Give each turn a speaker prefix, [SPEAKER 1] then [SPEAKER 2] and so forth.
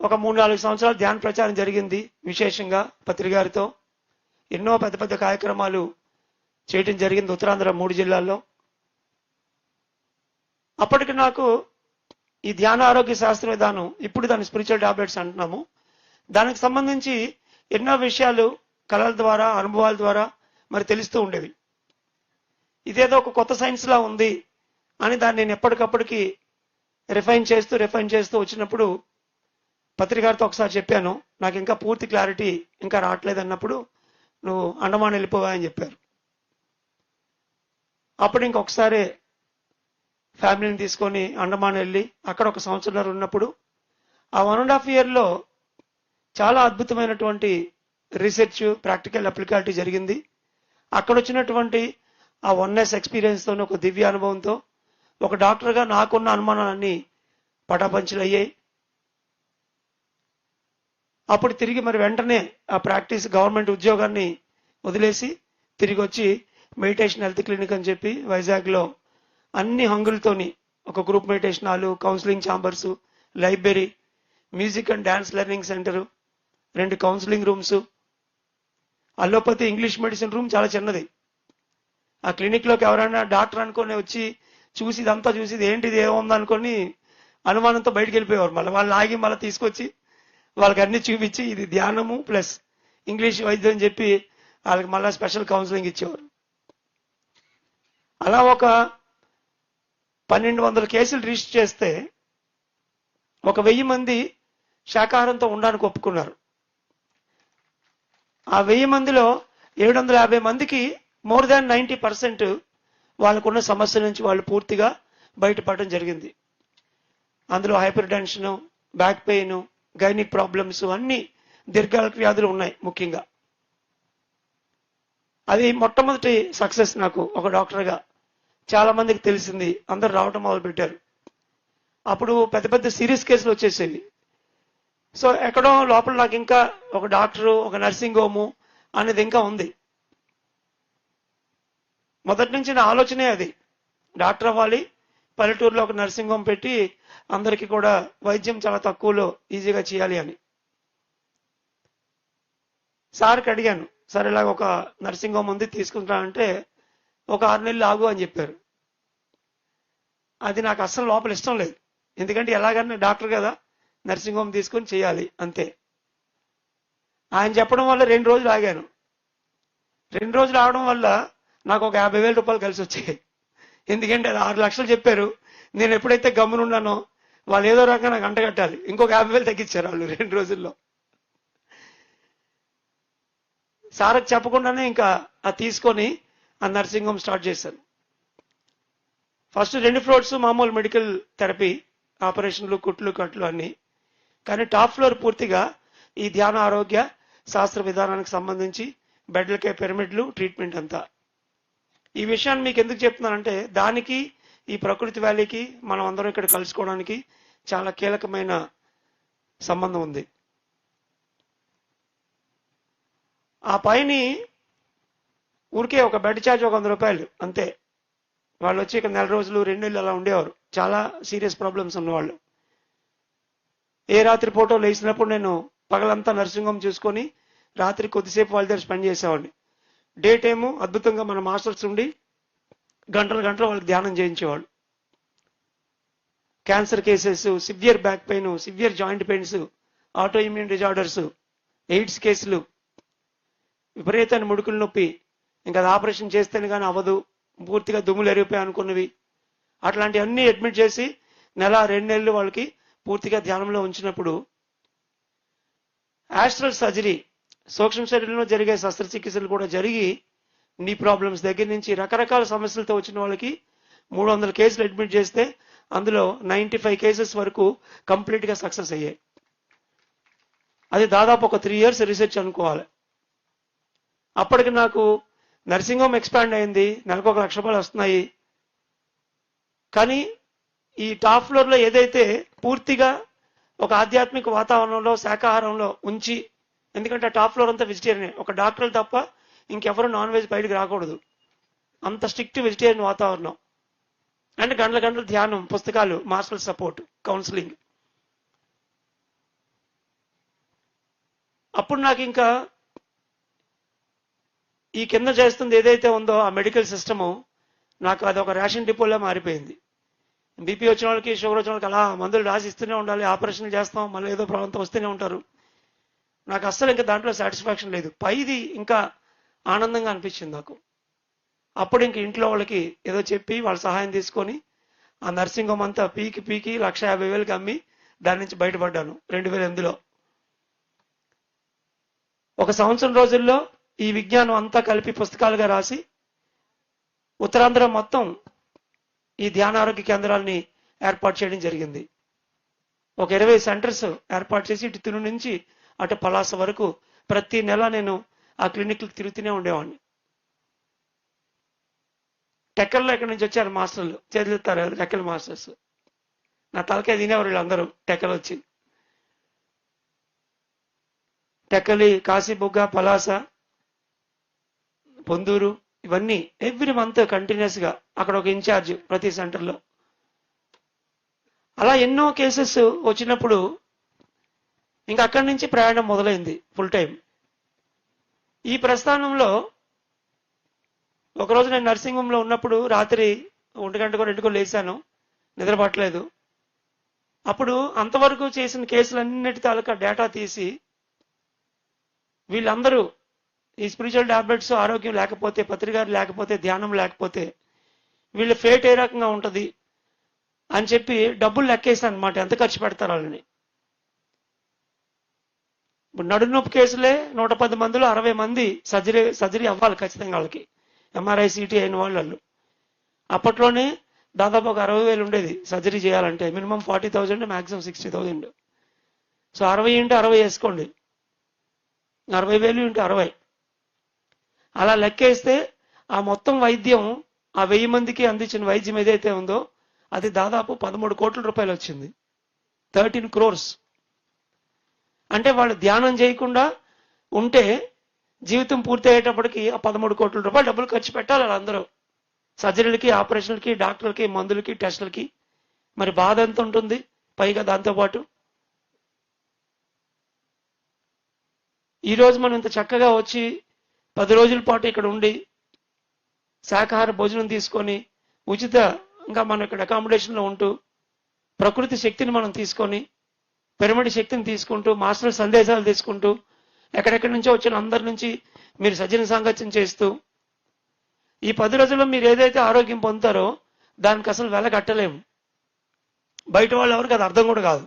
[SPEAKER 1] ఒక మూడు నాలుగు సంవత్సరాలు ధ్యాన ప్రచారం జరిగింది విశేషంగా పత్రికారితో. ఎన్నో పెద్ద పెద్ద కార్యక్రమాలు చేయటం జరిగింది ఉత్తరాంధ్ర మూడు జిల్లాల్లో. అప్పటికి నాకు ఈ ధ్యాన ఆరోగ్య శాస్త్ర విధానం ఇప్పుడు దాని స్పిరిచువల్ టాబ్లెట్స్ అంటున్నాము. దానికి సంబంధించి ఎన్నో విషయాలు కళల ద్వారా అనుభవాల ద్వారా మరి తెలుస్తూ ఉండేవి. ఇదేదో ఒక కొత్త సైన్స్లా ఉంది అని దాన్ని నేను ఎప్పటికప్పటికి రిఫైన్ చేస్తూ రిఫైన్ చేస్తూ వచ్చినప్పుడు పత్రికారితో ఒకసారి చెప్పాను నాకు ఇంకా పూర్తి క్లారిటీ ఇంకా రావట్లేదు అన్నప్పుడు నువ్వు అండమాన్ వెళ్ళిపోవా అని చెప్పారు. అప్పుడు ఇంకొకసారి ఫ్యామిలీని తీసుకొని అండమాన్ వెళ్ళి అక్కడ ఒక సంవత్సరం ఉన్నప్పుడు ఆ వన్ అండ్ హాఫ్ ఇయర్లో చాలా అద్భుతమైనటువంటి రీసెర్చ్ ప్రాక్టికల్ అప్లికాలిటీ జరిగింది. అక్కడ వచ్చినటువంటి ఆ వన్నెస్ ఎక్స్పీరియన్స్తో ఒక దివ్య అనుభవంతో ఒక డాక్టర్గా నాకున్న అనుమానాలన్నీ పటాపంచులు అయ్యాయి అప్పుడు తిరిగి మరి వెంటనే ఆ ప్రాక్టీస్ గవర్నమెంట్ ఉద్యోగాన్ని వదిలేసి తిరిగి వచ్చి మెడిటేషన్ హెల్త్ క్లినిక్ అని చెప్పి వైజాగ్లో అన్ని హంగులతోని ఒక group meditation hall counselling chambers library music and dance learning centre రెండు counselling rooms. Allopathy English medicine room చాలా చిన్నది. ఆ క్లినిక్లోకి ఎవరైనా డాక్టర్ అనుకొని వచ్చి చూసి ఇదంతా చూసి ఇది ఏంటిది ఏముంది అనుకొని అనుమానంతో బయటికి వెళ్ళిపోయేవారు. మళ్ళీ వాళ్ళు ఆగి మళ్ళీ తీసుకొచ్చి వాళ్ళకి అన్ని చూపించి ఇది ధ్యానము ప్లస్ ఇంగ్లీష్ వైద్యం అని చెప్పి వాళ్ళకి మళ్ళీ స్పెషల్ కౌన్సిలింగ్ ఇచ్చేవారు. అలా ఒక పన్నెండు వందల కేసులు రిజిస్టర్ చేస్తే ఒక వెయ్యి మంది శాకాహారంతో ఉండడానికి ఒప్పుకున్నారు. ఆ వెయ్యి మందిలో ఏడు వందల యాభై మందికి మోర్ దాన్ నైంటీ పర్సెంట్ వాళ్ళకున్న సమస్య నుంచి వాళ్ళు పూర్తిగా బయటపడడం జరిగింది. అందులో hypertension back pain gynaec problems అన్ని దీర్ఘకాలిక వ్యాధులు ఉన్నాయి ముఖ్యంగా. అది మొట్టమొదటి సక్సెస్ నాకు ఒక డాక్టర్గా చాలా మందికి తెలిసింది. అందరు రావటం మొదలుపెట్టారు. అప్పుడు పెద్ద పెద్ద సీరియస్ కేసులు వచ్చేసేవి. సో ఎక్కడో లోపల నాకు ఇంకా ఒక డాక్టరు ఒక నర్సింగ్ హోము అనేది ఇంకా ఉంది. మొదటి నుంచి నా ఆలోచనే అది. డాక్టర్ అవ్వాలి పల్లెటూరులో ఒక నర్సింగ్ హోమ్ పెట్టి అందరికీ కూడా వైద్యం చాలా తక్కువలో ఈజీగా చేయాలి అని. సార్కి అడిగాను సార్ ఇలాగ ఒక నర్సింగ్ హోమ్ ఉంది తీసుకుంటానంటే ఒక ఆరు నెలలు ఆగు అని చెప్పారు. అది నాకు అస్సలు లోపల ఇష్టం లేదు. ఎందుకంటే ఎలాగన్నా డాక్టర్ కదా నర్సింగ్ హోమ్ తీసుకొని చేయాలి అంతే. ఆయన చెప్పడం వల్ల రెండు రోజులు ఆగాను. రెండు రోజులు ఆగడం వల్ల నాకు ఒక యాభై వేల రూపాయలు కలిసి వచ్చాయి. ఎందుకంటే అది ఆరు లక్షలు చెప్పారు. నేను ఎప్పుడైతే గమ్మునున్నానో వాళ్ళు ఏదో రకంగా నాకు అంటగట్టాలి ఇంకొక యాభై వేలు తగ్గించారు వాళ్ళు రెండు రోజుల్లో. సార్ చెప్పకుండానే ఇంకా అది తీసుకొని ఆ నర్సింగ్ హోమ్ స్టార్ట్ చేశాను ఫస్ట్ రెండు ఫ్లోర్స్ మామూలు మెడికల్ థెరపీ ఆపరేషన్లు కుట్లు కట్లు అన్ని. కానీ టాప్ ఫ్లోర్ పూర్తిగా ఈ ధ్యాన ఆరోగ్య శాస్త్ర విధానానికి సంబంధించి బెడ్లకే పిరమిడ్లు ట్రీట్మెంట్ అంతా. ఈ విషయాన్ని మీకు ఎందుకు చెప్తున్నానంటే దానికి ఈ ప్రకృతి వ్యాలీకి మనం అందరం ఇక్కడ కలుసుకోవడానికి చాలా కీలకమైన సంబంధం ఉంది. ఆ పైని ఊరికే ఒక బెడ్ ఛార్జ్ ఒక వంద రూపాయలు అంతే. వాళ్ళు వచ్చి ఇక్కడ నెల రోజులు రెండు నెలలు అలా ఉండేవారు. చాలా సీరియస్ ప్రాబ్లమ్స్ ఉన్నవాళ్ళు. ఏ రాత్రి ఫోటో లేచినప్పుడు నేను పగలంతా నర్సింగ్ హోమ్ చూసుకొని రాత్రి కొద్దిసేపు వాళ్ళ దగ్గర స్పెండ్ చేసేవాడిని. డే టైము అద్భుతంగా మన మాస్టర్స్ ఉండి గంటలు గంటలు వాళ్ళకి ధ్యానం చేయించేవాళ్ళు. Cancer cases severe back pain severe joint pains autoimmune disorders AIDS కేసులు విపరీతమైన ముడుకులు నొప్పి ఇంకా అది ఆపరేషన్ చేస్తేనే కానీ అవ్వదు పూర్తిగా దుమ్ములు ఎరిగిపోయి అనుకున్నవి. అట్లాంటివన్నీ అడ్మిట్ చేసి నెల రెండు నెలలు వాళ్ళకి పూర్తిగా ధ్యానంలో ఉంచినప్పుడు యాస్ట్రల్ సర్జరీ సూక్ష్మ శరీరంలో జరిగే శస్త్రచికిత్సలు కూడా జరిగి నీ ప్రాబ్లమ్స్ దగ్గర నుంచి రకరకాల సమస్యలతో వచ్చిన వాళ్ళకి మూడు వందల కేసులు అడ్మిట్ చేస్తే అందులో నైంటీ ఫైవ్ కేసెస్ వరకు కంప్లీట్గా సక్సెస్ అయ్యాయి. అది దాదాపు ఒక త్రీ ఇయర్స్ రీసెర్చ్ అనుకోవాలి. అప్పటికి నాకు నర్సింగ్ హోమ్ ఎక్స్పాండ్ అయింది నెలకు ఒక లక్ష రూపాయలు వస్తున్నాయి. కానీ ఈ టాప్ ఫ్లోర్లో ఏదైతే పూర్తిగా ఒక ఆధ్యాత్మిక వాతావరణంలో శాకాహారంలో ఉంచి ఎందుకంటే టాప్ ఫ్లోర్ అంతా వెజిటేరియన్. ఒక డాక్టర్లు తప్ప ఇంకెవరు నాన్ వెజ్ బయటకు రాకూడదు. అంత స్ట్రిక్ట్ వెజిటేరియన్ వాతావరణం. అండ్ గంటల గంటల ధ్యానం పుస్తకాలు మాస్టర్ సపోర్ట్ కౌన్సిలింగ్. అప్పుడు నాకు ఇంకా ఈ కింద చేస్తుంది ఏదైతే ఉందో ఆ మెడికల్ సిస్టము నాకు అది ఒక రేషన్ డిపోలో మారిపోయింది. బీపీ వచ్చిన వాళ్ళకి షుగర్ వచ్చిన వాళ్ళకి అలా మందులు రాసి ఇస్తూనే ఉండాలి ఆపరేషన్ చేస్తాం మళ్ళీ ఏదో ప్రాబ్లంతో వస్తూనే ఉంటారు. నాకు అస్సలు ఇంకా దాంట్లో సాటిస్ఫాక్షన్ లేదు. పైది ఇంకా ఆనందంగా అనిపించింది నాకు. అప్పుడు ఇంక ఇంట్లో వాళ్ళకి ఏదో చెప్పి వాళ్ళ సహాయం తీసుకొని ఆ నర్సింగ్ హోమ్ అంతా పీకి పీకి లక్ష యాభై వేలకి అమ్మి దాని నుంచి బయటపడ్డాను రెండు వేల ఎనిమిదిలో. ఒక సంవత్సరం రోజుల్లో ఈ విజ్ఞానం అంతా కలిపి పుస్తకాలుగా రాసి ఉత్తరాంధ్ర మొత్తం ఈ ధ్యాన ఆరోగ్య కేంద్రాలని ఏర్పాటు చేయడం జరిగింది. ఒక ఇరవై సెంటర్స్ ఏర్పాటు చేసి ఇటు తిరు నుంచి అటు పలాస వరకు ప్రతి నెల నేను ఆ క్లినిక్లకు తిరుగుతూనే ఉండేవాడిని. టెక్కల్లో ఎక్కడి నుంచి వచ్చారు మాస్టర్లు? చేతులెత్తారు టెక్కల్ మాస్టర్స్. నా తలకాయ తినేవారు వీళ్ళందరూ టెక్కలు వచ్చి. టెక్కలి కాశీబుగ్గ పలాస పొందూరు ఇవన్నీ ఎవ్రీ మంత్ కంటిన్యూస్గా అక్కడ ఒక ఇన్ఛార్జ్ ప్రతి సెంటర్లో. అలా ఎన్నో కేసెస్ వచ్చినప్పుడు ఇంకా అక్కడి నుంచి ప్రయాణం మొదలైంది ఫుల్ టైం ఈ ప్రస్థానంలో ఒకరోజు నేను నర్సింగ్ హోమ్లో ఉన్నప్పుడు రాత్రి ఒంటి గంటకో రెండుకో లేచాను నిద్రపట్టలేదు. అప్పుడు అంతవరకు చేసిన కేసులన్నిటి తాలూకా డేటా తీసి వీళ్ళందరూ ఈ స్పిరిచువల్ టాబ్లెట్స్ ఆరోగ్యం లేకపోతే పత్రికారు లేకపోతే ధ్యానం లేకపోతే వీళ్ళ ఫేట్ ఏ రకంగా ఉంటుంది అని చెప్పి డబ్బులు లెక్కేసాను అనమాట ఎంత ఖర్చు పెడతారు వాళ్ళని. ఇప్పుడు నడునొప్పి కేసులే నూట పది మందిలో అరవై మంది సర్జరీ సర్జరీ అవ్వాలి ఖచ్చితంగా వాళ్ళకి. ఎంఆర్ఐ సిటీ అయిన వాళ్ళు అప్పట్లోనే దాదాపు ఒక అరవై వేలు ఉండేది సర్జరీ చేయాలంటే. Minimum forty thousand maximum sixty thousand. So అరవై ఇంటూ అరవై వేసుకోండి. అరవై వేలు ఇంటూ అరవై. అలా లెక్కేస్తే ఆ మొత్తం వైద్యం ఆ వెయ్యి మందికి అందించిన వైద్యం ఏదైతే ఉందో అది దాదాపు పదమూడు కోట్ల రూపాయలు వచ్చింది. థర్టీన్ క్రోర్స్. అంటే వాళ్ళు ధ్యానం చేయకుండా ఉంటే జీవితం పూర్తి అయ్యేటప్పటికి ఆ పదమూడు కోట్ల రూపాయలు డబ్బులు ఖర్చు పెట్టాలి వాళ్ళందరూ సర్జరీలకి ఆపరేషన్లకి డాక్టర్లకి మందులకి టెస్టులకి. మరి బాధ ఎంత ఉంటుంది? పైగా దాంతోపాటు. ఈరోజు మనం ఇంత చక్కగా వచ్చి పది రోజుల పాటు ఇక్కడ ఉండి శాకాహార భోజనం తీసుకొని ఉచితంగా మనం ఇక్కడ అకామిడేషన్లో ఉంటూ ప్రకృతి శక్తిని మనం తీసుకొని పిరమిడ్ శక్తిని తీసుకుంటూ మాస్టర్ సందేశాలు తీసుకుంటూ ఎక్కడెక్కడి నుంచో వచ్చిన అందరి నుంచి మీరు సజ్జన సాంగత్యం చేస్తూ ఈ పది రోజుల్లో మీరు ఏదైతే ఆరోగ్యం పొందుతారో దానికి అసలు వెల కట్టలేము. బయట వాళ్ళు ఎవరికి అది అర్థం కూడా కాదు.